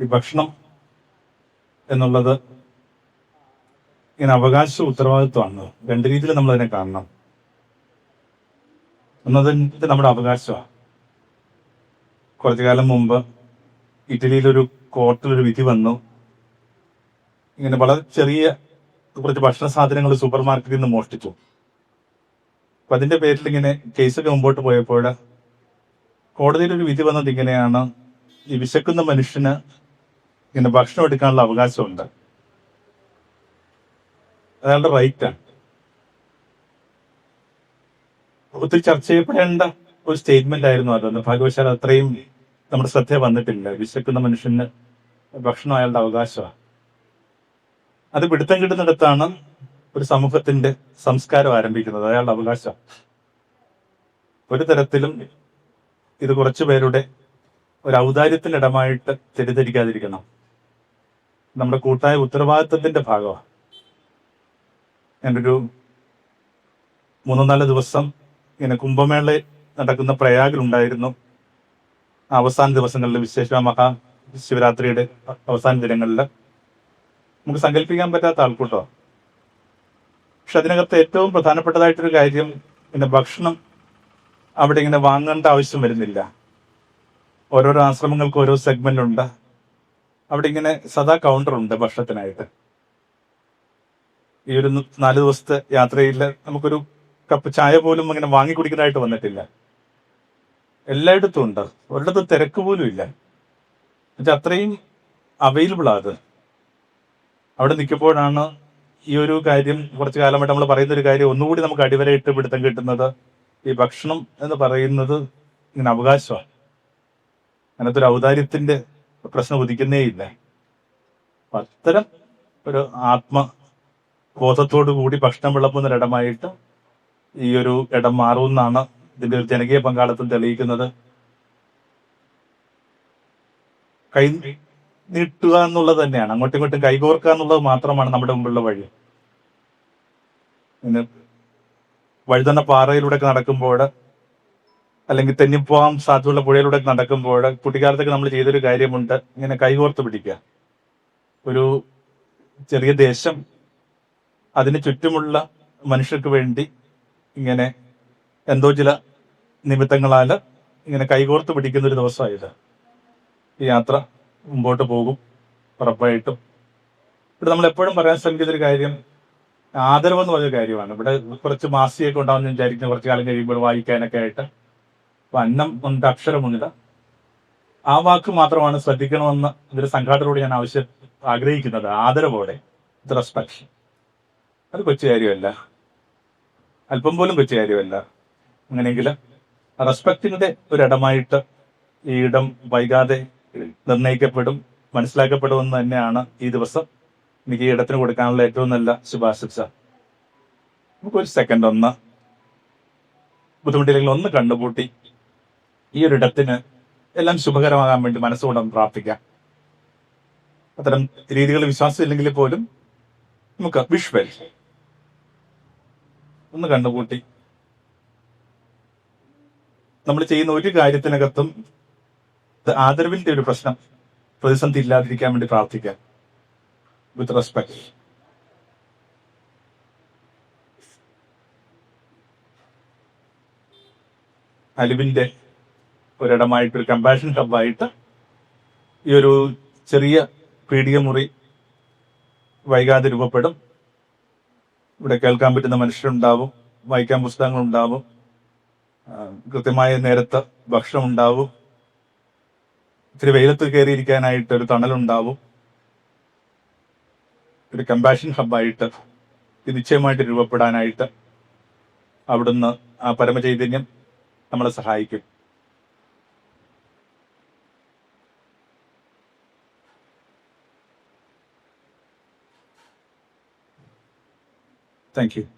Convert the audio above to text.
ഈ ഭക്ഷണം എന്നുള്ളത് ഇങ്ങനെ അവകാശ ഉത്തരവാദിത്വമാണ്. രണ്ട് രീതിയിൽ നമ്മൾ അതിനെ കാണണം. ഒന്നത് നമ്മുടെ അവകാശമാണ്. കുറച്ചു കാലം മുമ്പ് ഇറ്റലിയിലൊരു കോർട്ടിലൊരു വിധി വന്നു. ഇങ്ങനെ വളരെ ചെറിയ കുറച്ച് ഭക്ഷണ സാധനങ്ങൾ സൂപ്പർ മാർക്കറ്റിൽ നിന്ന് മോഷ്ടിച്ചു. അപ്പൊ അതിന്റെ പേരിൽ ഇങ്ങനെ കേസൊക്കെ മുമ്പോട്ട് പോയപ്പോൾ കോടതിയിൽ ഒരു വിധി വന്നത് ഇങ്ങനെയാണ്. ഈ വിശക്കുന്ന മനുഷ്യന് ഇങ്ങനെ ഭക്ഷണം എടുക്കാനുള്ള അവകാശമുണ്ട്. അയാളുടെ റൈറ്റാണ് ഒത്തിരി ചർച്ച ചെയ്യപ്പെടേണ്ട ഒരു സ്റ്റേറ്റ്മെന്റ് ആയിരുന്നു അതൊന്ന് ഭാഗ്യവശാൽ അത്രയും നമ്മുടെ ശ്രദ്ധ വന്നിട്ടില്ല. വിശക്കുന്ന മനുഷ്യന് ഭക്ഷണം അയാളുടെ അവകാശമാണ്. അത് പിടുത്തം കിട്ടുന്നിടത്താണ് ഒരു സമൂഹത്തിന്റെ സംസ്കാരം ആരംഭിക്കുന്നത്. അയാളുടെ അവകാശം. ഒരു തരത്തിലും ഇത് കുറച്ചു പേരുടെ ഒരു ഔദാര്യത്തിന്റെ ഇടമായിട്ട് തെറ്റിദ്ധരിക്കാതിരിക്കണം. നമ്മുടെ കൂട്ടായ ഉത്തരവാദിത്തത്തിന്റെ ഭാഗമാണ് എന്റെ ഒരു മൂന്നോ നാല് ദിവസം ഇങ്ങനെ കുംഭമേള നടക്കുന്ന പ്രയാഗിലുണ്ടായിരുന്നു. അവസാന ദിവസങ്ങളിൽ വിശേഷ മഹാ ശിവരാത്രിയുടെ അവസാന ദിനങ്ങളിൽ. നമുക്ക് സങ്കല്പിക്കാൻ പറ്റാത്ത ആൾക്കൂട്ടോ. പക്ഷെ അതിനകത്ത് ഏറ്റവും പ്രധാനപ്പെട്ടതായിട്ടൊരു കാര്യം പിന്നെ ഭക്ഷണം അവിടെ ഇങ്ങനെ വാങ്ങേണ്ട ആവശ്യം വരുന്നില്ല. ഓരോരോ ആശ്രമങ്ങൾക്ക് ഓരോ സെഗ്മെന്റ് ഉണ്ട്. അവിടെ ഇങ്ങനെ സദാ കൗണ്ടർ ഉണ്ട് ഭക്ഷണത്തിനായിട്ട്. ഈ ഒരു നാല് ദിവസത്തെ യാത്രയിൽ നമുക്കൊരു കപ്പ് ചായ പോലും അങ്ങനെ വാങ്ങി കുടിക്കാനായിട്ട് വന്നിട്ടില്ല. എല്ലായിടത്തും ഉണ്ട്. ഒരിടത്തും തിരക്ക് പോലും ഇല്ല. എന്നുവെച്ചാൽ അത്രയും അവൈലബിൾ അത്. അവിടെ നിൽക്കുമ്പോഴാണ് ഈ ഒരു കാര്യം കുറച്ച് കാലമായിട്ട് നമ്മൾ പറയുന്ന ഒരു കാര്യം ഒന്നുകൂടി നമുക്ക് അടിവരയിട്ട് പിടുത്തം കിട്ടുന്നത്. ഈ ഭക്ഷണം എന്ന് പറയുന്നത് ഇങ്ങനെ അവകാശമാണ്. അങ്ങനത്തെ ഒരു ഔദാര്യത്തിന്റെ പ്രശ്നം ഉദിക്കുന്നേ ഇല്ല അപ്പൊ അത്തരം ഒരു ആത്മ ബോധത്തോടു കൂടി ഭക്ഷണം വിളമ്പുന്ന ഒരിടമായിട്ട് ഈ ഒരു ഇടം മാറുമെന്നാണ് ഇതിന്റെ ഒരു ജനകീയ പങ്കാളിത്തം തെളിയിക്കുന്നത്. കൈ നീട്ടുക എന്നുള്ളത് തന്നെയാണ്. അങ്ങോട്ടും ഇങ്ങോട്ടും കൈകോർക്കുക എന്നുള്ളത് മാത്രമാണ് നമ്മുടെ മുമ്പുള്ള വഴി. പിന്നെ വഴുതന്ന പാറയിലൂടെ നടക്കുമ്പോൾ അല്ലെങ്കിൽ തെന്നിപ്പോവാൻ സാധ്യതയുള്ള പുഴയിലൂടെ നടക്കുമ്പോൾ കുട്ടിക്കാലത്തൊക്കെ നമ്മൾ ചെയ്തൊരു കാര്യമുണ്ട്. ഇങ്ങനെ കൈകോർത്ത് പിടിക്കുക. ഒരു ചെറിയ ദേശം അതിന് ചുറ്റുമുള്ള മനുഷ്യർക്ക് വേണ്ടി ഇങ്ങനെ എന്തോ ചില നിമിത്തങ്ങളാൽ ഇങ്ങനെ കൈകോർത്ത് പിടിക്കുന്ന ഒരു ദിവസമായത്. ഈ യാത്ര മുമ്പോട്ട് പോകും ഉറപ്പായിട്ടും. ഇവിടെ നമ്മൾ എപ്പോഴും പറയാൻ ശ്രമിക്കുന്ന ഒരു കാര്യം ആദരവ് എന്ന് പറഞ്ഞ കാര്യമാണ്. ഇവിടെ കുറച്ച് മാസികയൊക്കെ ഉണ്ടാവുമെന്ന് വിചാരിക്കുന്ന. കുറച്ച് കാലം കഴിയുമ്പോൾ വായിക്കാനൊക്കെ ആയിട്ട്. അന്നം ഉണ്ട് അക്ഷരമുണ്ട് ആ വാക്ക് മാത്രമാണ് ശ്രദ്ധിക്കണമെന്ന് ഇതിന്റെ സംഘാടകരോട് ഞാൻ ആവശ്യ ആഗ്രഹിക്കുന്നത്. ആദരവോടെ റെസ്പെക്ഷൻ അത് കൊച്ചു കാര്യമല്ല. അല്പം പോലും കൊച്ചു കാര്യമല്ല. അങ്ങനെയെങ്കിൽ റെസ്പെക്റ്റിന്റെ ഒരിടമായിട്ട് ഈ ഇടം വൈകാതെ നിർണയിക്കപ്പെടും മനസ്സിലാക്കപ്പെടുമെന്ന് തന്നെയാണ് ഈ ദിവസം എനിക്ക് ഈ ഇടത്തിന് കൊടുക്കാനുള്ള ഏറ്റവും നല്ല ശുപാർശിച്ച. നമുക്കൊരു സെക്കൻഡ് ഒന്ന് ബുദ്ധിമുട്ടില്ലെങ്കിൽ ഒന്ന് കണ്ടുപൂട്ടി ഈ ഒരു ഇടത്തിന് എല്ലാം ശുഭകരമാകാൻ വേണ്ടി മനസ്സുകൊണ്ട് ഒന്ന് പ്രാർത്ഥിക്കാം. അത്തരം രീതികൾ വിശ്വാസമില്ലെങ്കിൽ പോലും നമുക്ക് വിഷ്വൽ ഒന്ന് കണ്ടുകൂട്ടി നമ്മൾ ചെയ്യുന്ന ഒരു കാര്യത്തിനകത്തും ആദരവിന്റെ ഒരു പ്രശ്നം പ്രതിസന്ധി ഇല്ലാതിരിക്കാൻ വേണ്ടി പ്രാർത്ഥിക്കാം. വിത്ത് റെസ്പെക്ട് അലിവിന്റെ ഒരിടമായിട്ട് ഒരു കമ്പാഷൻ ഹബ്ബായിട്ട് ഈ ഒരു ചെറിയ പീഡിക മുറി വൈകാതെ രൂപപ്പെടും. ഇവിടെ കേൾക്കാൻ പറ്റുന്ന മനുഷ്യരുണ്ടാവും വായിക്കാൻ പുസ്തകങ്ങൾ ഉണ്ടാവും കൃത്യമായ നേരത്തെ ഭക്ഷണം ഉണ്ടാവും ഇത്തിരി വെയിലത്ത് കയറിയിരിക്കാനായിട്ട് ഒരു തണലുണ്ടാവും. ഒരു കമ്പാഷൻ ഹബ്ബായിട്ട് ഇത് നിശ്ചയമായിട്ട് രൂപപ്പെടാനായിട്ട് അവിടുന്ന് ആ പരമചൈതന്യം നമ്മളെ സഹായിക്കും. Thank you.